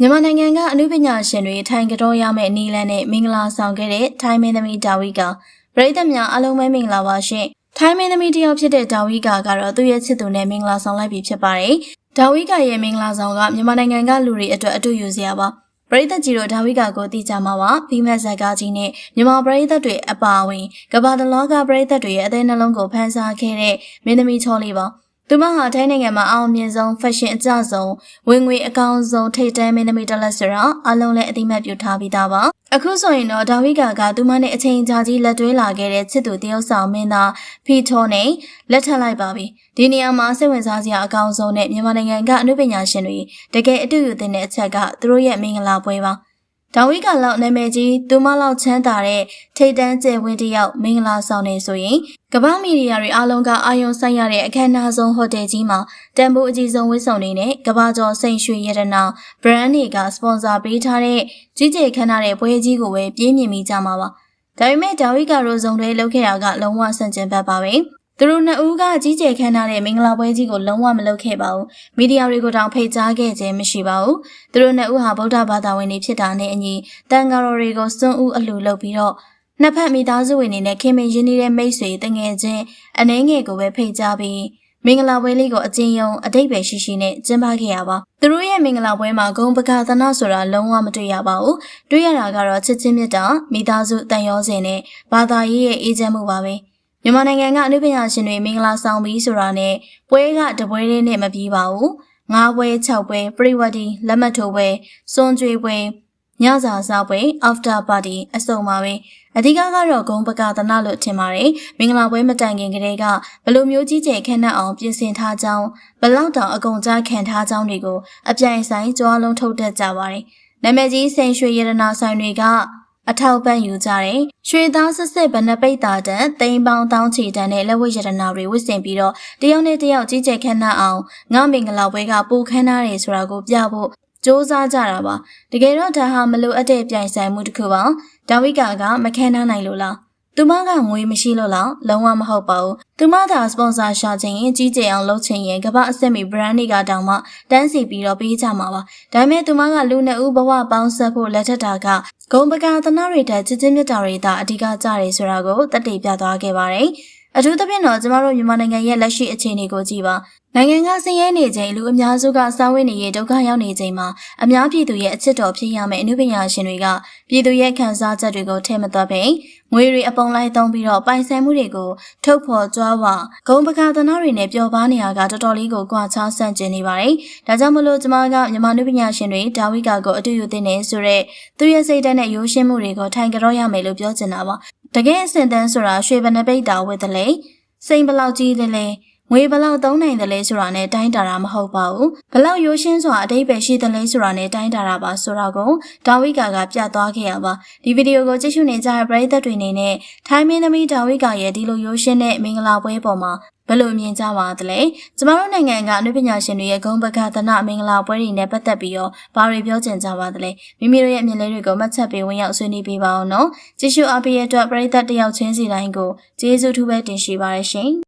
မြန်မာနိုင်ငံကအနုပညာရှင်တွေထိုင်ကြောရမယ့်နီလန်နဲ့မင်္ဂလာဆောင်ခဲ့တဲ့ထိုင်းမင်းသမီးဒါဝိကပရိသတ်များအားလုံးပဲမင်္ဂလာပါရှင်။ထိုင်းမင်းသမီးတစ်ယောက်ဖြစ်တဲ့ဒါဝိကကတော့သူ့ရဲ့ချစ်သူနဲ့မင်္ဂလာဆောင်လိုက်ပြီဖြစ်ပါတယ်။ဒါဝိကရဲ့မင်္ဂလာဆောင်ကမြန်မာနိုင်ငံကလူတွေအတွက်အတူယူစရာပါ။ပရိသတ်ကြီးတို့ဒါဝိကကိုသိကြမှာပါ။ပြီးမဲ့ဇက်ကားကြီးနဲ့မြန်မာပရိသတ်တွေအပါအဝင်ကမ္ဘာတလောကပရိသတ်တွေရဲ့အသေးနှလုံးကိုဖန်ဆာခဲ့တဲ့မင်းသမီးချောလေးပါ။ သူမဟာထိုင်းနိုင်ငံမှာအောင်မြင်ဆုံး fashion အကျဆုံးဝင်ငွေအကောင်းဆုံးထိပ်တန်းမင်းသမီးတစ်လက်ဆိုတော့အလုံးလည်းအတိမတ်ပြုထားပြီးသားပါအခုဆိုရင်တော့ဒါဝိကာကသူမနဲ့အချိန်ကြာကြီးလက်တွဲလာခဲ့တဲ့ချစ်သူတယောက်ဆောင်မင်းသားဖီထောနဲ့လက်ထပ်လိုက်ပါပြီဒီနေရာမှာစိတ်ဝင်စားစရာအကောင်းဆုံးနဲ့မြန်မာနိုင်ငံကအမှုပညာရှင်တွေတကယ်အတူယူတဲ့အချက်ကသူတို့ရဲ့မင်္ဂလာပွဲပါ ဒါဝိကလောက်နာမည်ကြီးသူမလောက်ချမ်းသာတဲ့ထိတ်တန်းကျယ်ဝင်းတယောက်မင်္ဂလာဆောင်နေဆိုရင်ကမ္ဘာမီဒီယာတွေအားလုံးကအာရုံစိုက်ရတဲ့အခမ်းအနားဆုံးဟိုတယ်ကြီးမှာတန်ဖိုးအကြီးဆုံးဝတ်စုံတွေနဲ့ကမ္ဘာကျော်စိန်ရွှေရတနာ brand တွေကစပွန်ဆာပေးထားတဲ့ကြီးကျယ်ခမ်းနားတဲ့ပွဲကြီးကိုပဲပြင်းမြင်မိကြမှာပါဒါပေမဲ့ဒါဝိကရိုဇုံတွေလုပ်ခဲ့တာကလုံးဝဆန့်ကျင်ဘက်ပါပဲ သူတို့နှစ်ဦးကကြီးကျယ်ခမ်းနားတဲ့မင်္ဂလာပွဲကြီးကိုလုံးဝမလုပ်ခဲ့ပါဘူးမီဒီယာတွေကိုတောင်ဖိတ်ကြားခဲ့ခြင်းမရှိပါဘူးသူတို့နှစ်ဦးဟာဗုဒ္ဓဘာသာဝင်တွေဖြစ်တာနဲ့အညီတန်ဃာတော်တွေကိုစွန့်ဦးအလှလုပ်ပြီးတော့နှစ်ဖက်မိသားစုဝင်တွေနဲ့ခင်မင်ရင်းနှီးတဲ့မိတ်ဆွေတငယ်ချင်းအနှဲငယ်ကိုပဲဖိတ်ကြားပြီးမင်္ဂလာပွဲလေးကိုအကျဉ်းယုံအတိတ်ပဲရှိရှိနဲ့ကျင်းပခဲ့ရပါသူတို့ရဲ့မင်္ဂလာပွဲမှာဂုံပကသနာဆိုတာလုံးဝမတွေ့ရပါဘူးတွေ့ရတာကတော့ချစ်ချင်းမြတ်တာမိသားစုတန်ရောစင်နဲ့ဘာသာရေးရဲ့အေးချမ်းမှုပါပဲ မြန်မာနိုင်ငံကအနုပညာရှင်တွေမင်္ဂလာဆောင်ပြီးဆိုတာနဲ့ပွဲကတပွဲလေးနဲ့မပြီးပါဘူးငါးပွဲ၆ပွဲပရိဝတ်တီလက်မှတ်ထိုးပွဲစွန်ကြွေပွဲညစာစားပွဲ after party အစုံပါပဲအဓိကကတော့ဂုံပကသနာလို့ထင်ပါတယ်မင်္ဂလာပွဲမတိုင်ခင်ကတည်းကဘလိုမျိုးကြီးကျယ်ခမ်းနားအောင်ပြင်ဆင်ထားကြောင်းဘလောက်တောင်အကုန်ကြားခံထားကြောင်းတွေကိုအပြိုင်ဆိုင်ကြွားလုံးထုတ်တတ်ကြပါတယ်နာမည်ကြီးစိန်ရွှေရတနာဆိုင်တွေက အထောက်ပံ့ယူကြတယ်။ရွှေသားစစ်စစ်ဗနပိတ်တာတန်တိမ်ပေါင်းတောင်းချီတန်နဲ့လက်ဝတ်ရတနာတွေဝတ်ဆင်ပြီးတော့တယောက်နဲ့တယောက်ကြီးကျယ်ခမ်းနားအောင်ငါမင်္ဂလာပွဲကပူခမ်းနားတယ်ဆိုတာကိုပြဖို့စ조사ကြတာပါတကယ်တော့ဒါဟာမလိုအပ်တဲ့ပြိုင်ဆိုင်မှုတစ်ခုပါဒါဝိကာကမခန်းနားနိုင်လို့လား သူမကငွေမရှိလို့လားလုံးဝမဟုတ်ပါဘူးသူမသာစပွန်ဆာရှာချင်ရင်ကြီးကျယ်အောင်လုပ်ချင်ရင်ကမ္ဘာအဆက်မီ brand တွေကတောင်မှတန်းစီပြီးတော့ပေးကြမှာပါဒါပေမဲ့သူမကလူနှစ်ဦးဘဝပေါင်းဆက်ဖို့လက်ထက်တာကဂုံပကာသနာတွေတက်ချစ်ချင်းမြတ်တာတွေသာအဓိကကြတယ်ဆိုတာကိုတတ်သိပြသွားခဲ့ပါတယ် အထူးသဖြင့်တော့ကျမတို့မြန်မာနိုင်ငံရဲ့လက်ရှိအခြေအနေကိုကြည့်ပါနိုင်ငံကဆင်းရဲနေချိန်လူအများစုကစားဝတ်နေရေးဒုက္ခရောက်နေချိန်မှာအများပြည်သူရဲ့အချစ်တော်ဖြစ်ရမယ့်အမှုပညာရှင်တွေကပြည်သူရဲ့ခံစားချက်တွေကိုထည့်မသွက်ဘဲငွေတွေအပုံလိုက်သုံးပြီးတော့ပိုင်ဆိုင်မှုတွေကိုထုတ်ဖော်ကြွားဝဂုံပကာသနာတွေနဲ့ပျော်ပါနေရကတော်တော်လေးကိုကြွားချဆန့်ကျင်နေပါတယ်။ဒါကြောင့်မလို့ကျမကမြန်မာနုပညာရှင်တွေဒါဝိကာကိုအတူယူတင်နေဆိုတော့သူရဲ့စိတ်ဓာတ်နဲ့ရိုးရှင်းမှုတွေကိုထိုင်ကြောရမယ်လို့ပြောချင်တာပါ။ တကယ်အစင်တန်းဆိုတာရွှေဘနပိတ်တာဝတ်တယ်လေစိန်ဘလောက်ကြီးတယ်လဲ ငွေဘလောက်သုံးနိုင်တယ်လဲဆိုတာနဲ့တိုင်းတာတာမဟုတ်ပါဘူးဘလောက်ရိုးရှင်းစွာအတိတ်ပဲရှိတယ်လဲဆိုတာနဲ့တိုင်းတာတာပါဆိုတာကိုဒါဝိကာကပြသွားခဲ့ရပါဒီဗီဒီယိုကိုကြည့်ရှုနေကြတဲ့ပရိသတ်တွေအနေနဲ့ထိုင်းမင်းသမီးဒါဝိကာရဲ့ဒီလိုရိုးရှင်းတဲ့မင်္ဂလာပွဲပေါ်မှာဘယ်လိုမြင်ကြပါသလဲကျမတို့နိုင်ငံကအနုပညာရှင်တွေရဲ့ဂုဏ်ပကသနာမင်္ဂလာပွဲတွေနဲ့ပတ်သက်ပြီးတော့ဘာတွေပြောချင်ကြပါသလဲမိမိတို့ရဲ့အမြင်လေးတွေကိုမှတ်ချက်ပေးဝင်ရောက်ဆွေးနွေးပေးပါအောင်နော်ကြည့်ရှုအားပေးရတဲ့အတွက်ပရိသတ်တယောက်ချင်းစီတိုင်းကိုကျေးဇူးထူးပဲတင်ရှိပါရရှင်